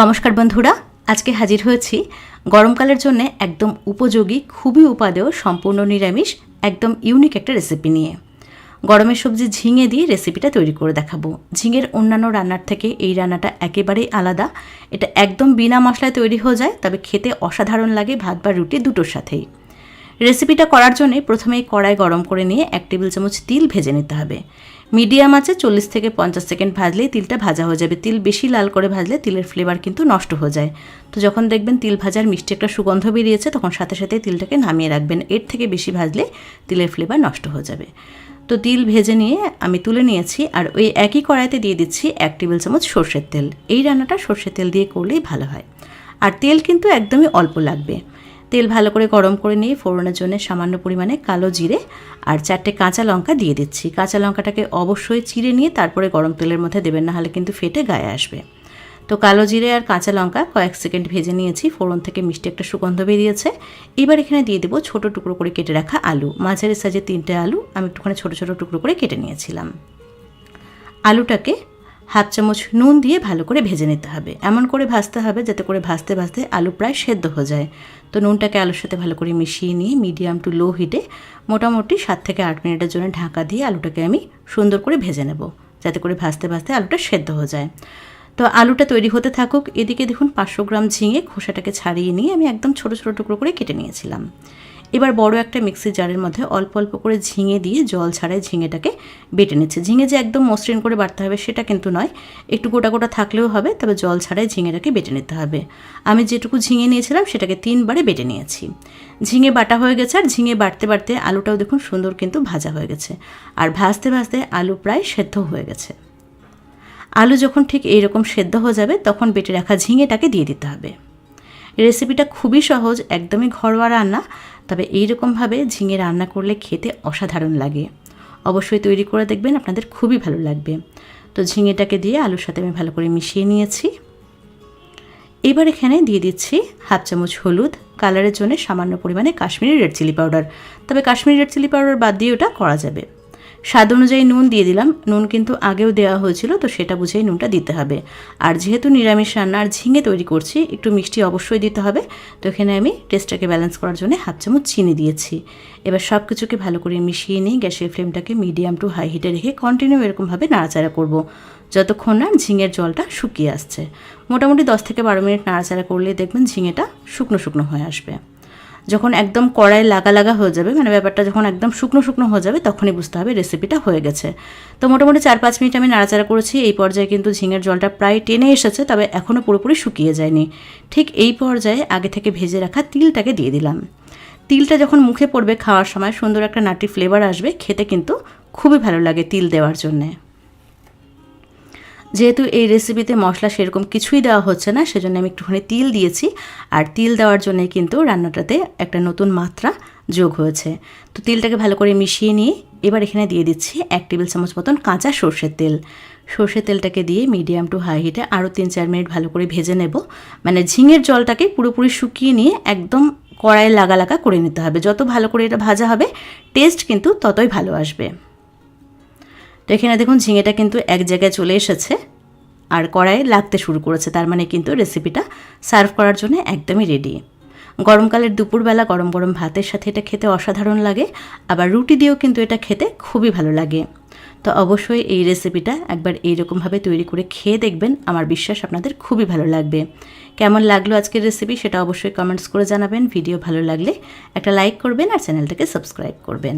নমস্কার বন্ধুরা, আজকে হাজির হয়েছি গরমকালের জন্য একদম উপযোগী, খুবই উপাদেয়, সম্পূর্ণ নিরামিষ, একদম ইউনিক একটা রেসিপি নিয়ে। গরমের সবজি ঝিঙে দিয়ে রেসিপিটা তৈরি করে দেখাবো। ঝিঙের অন্যান্য রান্নার থেকে এই রান্নাটা একেবারেই আলাদা। এটা একদম বিনা মশলায় তৈরি হয়ে যায়, তবে খেতে অসাধারণ লাগে ভাত বা রুটি দুটোর সাথেই। রেসিপিটা করার জন্য প্রথমেই কড়াই গরম করে নিয়ে এক টেবিল চামচ তিল ভেজে নিতে হবে। মিডিয়াম আছে, চল্লিশ থেকে পঞ্চাশ সেকেন্ড ভাজলেই তিলটা ভাজা হয়ে যাবে। তিল বেশি লাল করে ভাজলে তিলের ফ্লেভার কিন্তু নষ্ট হয়ে যায়। তো যখন দেখবেন তিল ভাজার মিষ্টি একটা সুগন্ধ বেরিয়েছে, তখন সাথে সাথে তিলটাকে নামিয়ে রাখবেন। এর থেকে বেশি ভাজলে তিলের ফ্লেভার নষ্ট হয়ে যাবে। তো তিল ভেজে নিয়ে আমি তুলে নিয়েছি আর ওই একই কড়াইতে দিয়ে দিচ্ছি এক টেবিল চামচ সর্ষের তেল। এই রান্নাটা সর্ষের তেল দিয়ে করলেই ভালো হয়। আর তেল কিন্তু একদমই অল্প লাগবে। তেল ভালো করে গরম করে নিয়ে ফোড়নের জন্য সামান্য পরিমাণে কালো জিরে আর চারটে কাঁচা লঙ্কা দিয়ে দিচ্ছি। কাঁচা লঙ্কাটাকে অবশ্যই চিড়ে নিয়ে তারপরে গরম তেলের মধ্যে দেবেন না হলে কিন্তু ফেটে গায়ে আসবে। তো কালো জিরে আর কাঁচা লঙ্কা কয়েক সেকেন্ড ভেজে নিয়েছি, ফোড়ন থেকে মিষ্টি একটা সুগন্ধ বেরিয়েছে। এবার এখানে দিয়ে দেবো ছোটো টুকরো করে কেটে রাখা আলু। মাঝারি সাইজে তিনটে আলু আমি একটুখানি ছোটো ছোটো টুকরো করে কেটে নিয়েছিলাম। আলুটাকে হাফ চামচ নুন দিয়ে ভালো করে ভেজে নিতে হবে। এমন করে ভাজতে হবে যাতে করে ভাজতে ভাজতে আলু প্রায় সেদ্ধ হয়ে যায়। তো নুনটাকে আলুর সাথে ভালো করে মিশিয়ে নিয়ে মিডিয়াম টু লো হিটে মোটামুটি সাত থেকে আট মিনিটের জন্য ঢাকা দিয়ে আলুটাকে আমি সুন্দর করে ভেজে নেব যাতে করে ভাজতে ভাজতে আলুটা সেদ্ধ হয়ে যায়। তো আলুটা তৈরি হতে থাকুক। এদিকে দেখুন পাঁচশো গ্রাম ঝিঙে খোসাটাকে ছাড়িয়ে নিয়ে আমি একদম ছোটো ছোটো টুকরো করে কেটে নিয়েছিলাম। এবার বড় একটা মিক্সির জারের মধ্যে অল্প অল্প করে ঝিঙে দিয়ে জল ছাড়াই ঝিঙেটাকে বেটে নিচ্ছে। ঝিঙে যে একদম মসৃণ করে বাটতে হবে সেটা কিন্তু নয়, একটু গোটা গোটা থাকলেও হবে, তবে জল ছাড়াই ঝিঙেটাকে বেটে নিতে হবে। আমি যেটুকু ঝিঙে নিয়েছিলাম সেটাকে তিনবারে বেটে নিয়েছি। ঝিঙে বাটা হয়ে গেছে আর ঝিঙে বাটতে বাটতে আলুটাও দেখুন সুন্দর কিন্তু ভাজা হয়ে গেছে, আর ভাজতে ভাজতে আলু প্রায় সেদ্ধ হয়ে গেছে। আলু যখন ঠিক এইরকম সেদ্ধ হয়ে যাবে, তখন বেটে রাখা ঝিঙেটাকে দিয়ে দিতে হবে। রেসিপিটা খুবই সহজ, একদমই ঘরোয়া রান্না, তবে এইরকমভাবে ঝিঙে রান্না করলে খেতে অসাধারণ লাগে। অবশ্যই তৈরি করে দেখবেন, আপনাদের খুবই ভালো লাগবে। তো ঝিঙেটাকে দিয়ে আলুর সাথে আমি ভালো করে মিশিয়ে নিয়েছি। এবার এখানে দিয়ে দিচ্ছি হাফ চামচ হলুদ, কালারের জন্য সামান্য পরিমাণে কাশ্মীরি রেড চিলি পাউডার। তবে কাশ্মীরি রেড চিলি পাউডার বাদ দিয়ে ওটা করা যাবে। স্বাদ অনুযায়ী নুন দিয়ে দিলাম। নুন কিন্তু আগেও দেওয়া হয়েছিল, তো সেটা বুঝেই নুনটা দিতে হবে। আর যেহেতু নিরামিষ রান্না আর ঝিঙে তৈরি করছি, একটু মিষ্টি অবশ্যই দিতে হবে। তো এখানে আমি টেস্টটাকে ব্যালেন্স করার জন্য হাফ চামচ চিনি দিয়েছি। এবার সব কিছুকে ভালো করে মিশিয়ে নিয়ে গ্যাসের ফ্লেমটাকে মিডিয়াম টু হাই হিটে রেখে কন্টিনিউ এরকমভাবে নাড়াচাড়া করব। যতক্ষণ না ঝিঙের জলটা শুকিয়ে আসছে। মোটামুটি দশ থেকে বারো মিনিট নাড়াচাড়া করলে দেখবেন ঝিঙেটা শুকনো শুকনো হয়ে আসবে। যখন একদম কড়াই লাগা লাগা হয়ে যাবে মানে ব্যাপারটা যখন একদম শুকনো শুকনো হয়ে যাবে, তখনই বুঝতে হবে রেসিপিটা হয়ে গেছে। তো মোটামুটি চার পাঁচ মিনিট আমি নাড়াচাড়া করেছি, এই পর্যায়ে কিন্তু ঝিঙের জলটা প্রায় টেনে এসেছে, তবে এখনও পুরোপুরি শুকিয়ে যায়নি। ঠিক এই পর্যায়ে আগে থেকে ভেজে রাখা তিলটাকে দিয়ে দিলাম। তিলটা যখন মুখে পড়বে খাওয়ার সময়, সুন্দর একটা নাটি ফ্লেভার আসবে, খেতে কিন্তু খুবই ভালো লাগে তিল দেওয়ার জন্যে। যেহেতু এই রেসিপিতে মশলা সেরকম কিছুই দেওয়া হচ্ছে না, সেজন্য আমি একটুখানি তিল দিয়েছি। আর তিল দেওয়ার জন্য কিন্তু রান্নাটাতে একটা নতুন মাত্রা যোগ হয়েছে। তো তিলটাকে ভালো করে মিশিয়ে নিয়ে এবার এখানে দিয়ে দিচ্ছি এক টেবিল চামচ মতন কাঁচা সর্ষের তেল। সর্ষের তেলটাকে দিয়ে মিডিয়াম টু হাই হিটে আরও তিন চার মিনিট ভালো করে ভেজে নেব। মানে ঝিঙের জলটাকে পুরোপুরি শুকিয়ে নিয়ে একদম কড়াইয়ে লাগা লাগা করে নিতে হবে। যত ভালো করে এটা ভাজা হবে টেস্ট কিন্তু ততই ভালো আসবে। তো এখানে দেখুন, ঝিঙেটা কিন্তু এক জায়গায় চলে এসেছে আর কড়াইয়ে লাগতে শুরু করেছে, তার মানে কিন্তু রেসিপিটা সার্ভ করার জন্য একদমই রেডি গরমকালের দুপুরবেলা গরম গরম ভাতের সাথে এটা খেতে অসাধারণ লাগে, আবার রুটি দিয়েও কিন্তু এটা খেতে খুবই ভালো লাগে। তো অবশ্যই এই রেসিপিটা একবার এইরকমভাবে তৈরি করে খেয়ে দেখবেন, আমার বিশ্বাস আপনাদের খুবই ভালো লাগবে। কেমন লাগল আজকের রেসিপি সেটা অবশ্যই কমেন্টস করে জানাবেন ভিডিও ভালো লাগলে একটা লাইক করবেন আর চ্যানেলটাকে সাবস্ক্রাইব করবেন।